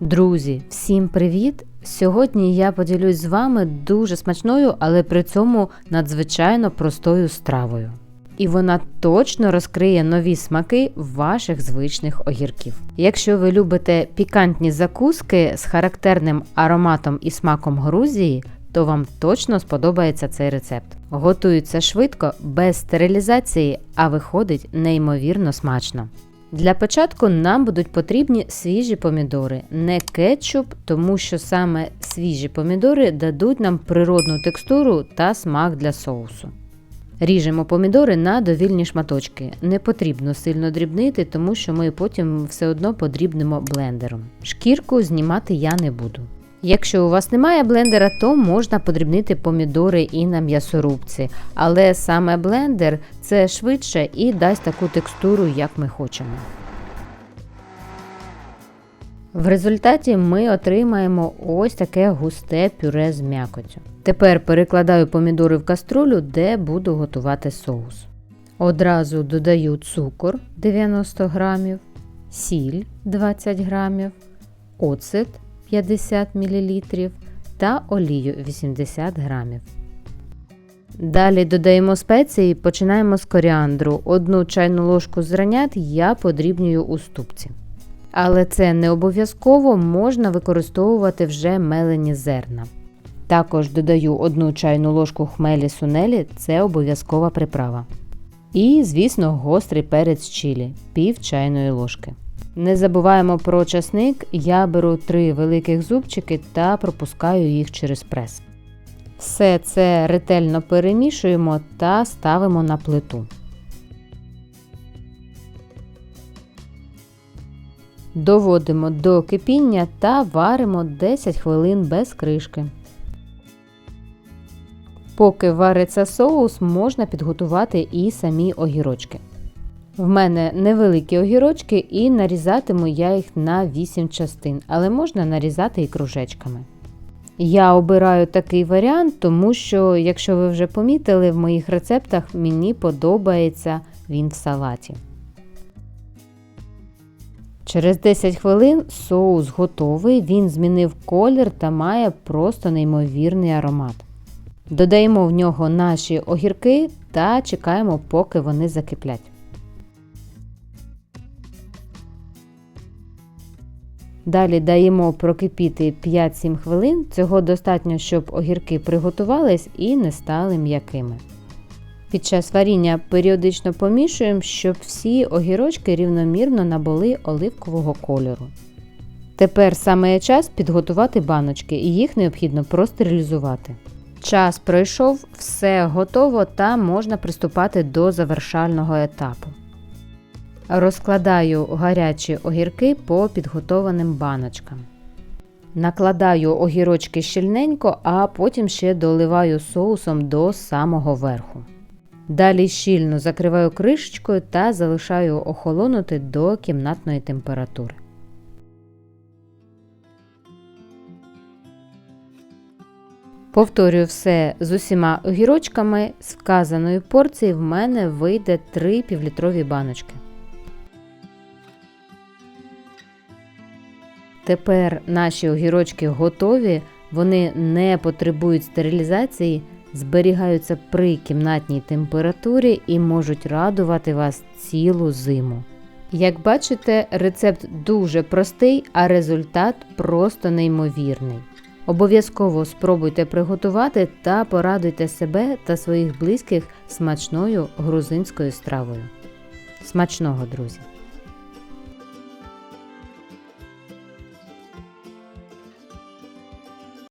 Друзі, всім привіт! Сьогодні я поділюсь з вами дуже смачною, але при цьому надзвичайно простою стравою. І вона точно розкриє нові смаки ваших звичних огірків. Якщо ви любите пікантні закуски з характерним ароматом і смаком Грузії, то вам точно сподобається цей рецепт. Готується швидко, без стерилізації, а виходить неймовірно смачно. Для початку нам будуть потрібні свіжі помідори, не кетчуп, тому що саме свіжі помідори дадуть нам природну текстуру та смак для соусу. Ріжемо помідори на довільні шматочки. Не потрібно сильно дрібнити, тому що ми потім все одно подрібнемо блендером. Шкірку знімати я не буду. Якщо у вас немає блендера, то можна подрібнити помідори і на м'ясорубці, але саме блендер це швидше і дасть таку текстуру, як ми хочемо. В результаті ми отримаємо ось таке густе пюре з м'якотю. Тепер перекладаю помідори в каструлю, де буду готувати соус. Одразу додаю цукор 90 грамів, сіль 20 грамів, оцет 50 мл та олію 80 грамів. Далі додаємо спеції, починаємо з коріандру. Одну чайну ложку зранят я подрібнюю у ступці. Але це не обов'язково можна використовувати вже мелені зерна. Також додаю одну чайну ложку хмелі сунелі, це обов'язкова приправа. І, звісно, гострий перець чилі пів чайної ложки. Не забуваємо про часник, я беру три великих зубчики та пропускаю їх через прес. Все це ретельно перемішуємо та ставимо на плиту. Доводимо до кипіння та варимо 10 хвилин без кришки. Поки вариться соус, можна підготувати і самі огірочки. В мене невеликі огірочки і нарізатиму я їх на 8 частин, але можна нарізати і кружечками. Я обираю такий варіант, тому що, якщо ви вже помітили, в моїх рецептах мені подобається він в салаті. Через 10 хвилин соус готовий, він змінив колір та має просто неймовірний аромат. Додаємо в нього наші огірки та чекаємо, поки вони закиплять. Далі даємо прокипіти 5-7 хвилин. Цього достатньо, щоб огірки приготувались і не стали м'якими. Під час варіння періодично помішуємо, щоб всі огірочки рівномірно набули оливкового кольору. Тепер саме час підготувати баночки і їх необхідно простерилізувати. Час пройшов, все готово та можна приступати до завершального етапу. Розкладаю гарячі огірки по підготованим баночкам. Накладаю огірочки щільненько, а потім ще доливаю соусом до самого верху. Далі щільно закриваю кришечкою та залишаю охолонути до кімнатної температури. Повторюю все з усіма огірочками. З вказаної порції в мене вийде 3 півлітрові баночки. Тепер наші огірочки готові, вони не потребують стерилізації, зберігаються при кімнатній температурі і можуть радувати вас цілу зиму. Як бачите, рецепт дуже простий, а результат просто неймовірний. Обов'язково спробуйте приготувати та порадуйте себе та своїх близьких смачною грузинською стравою. Смачного, друзі!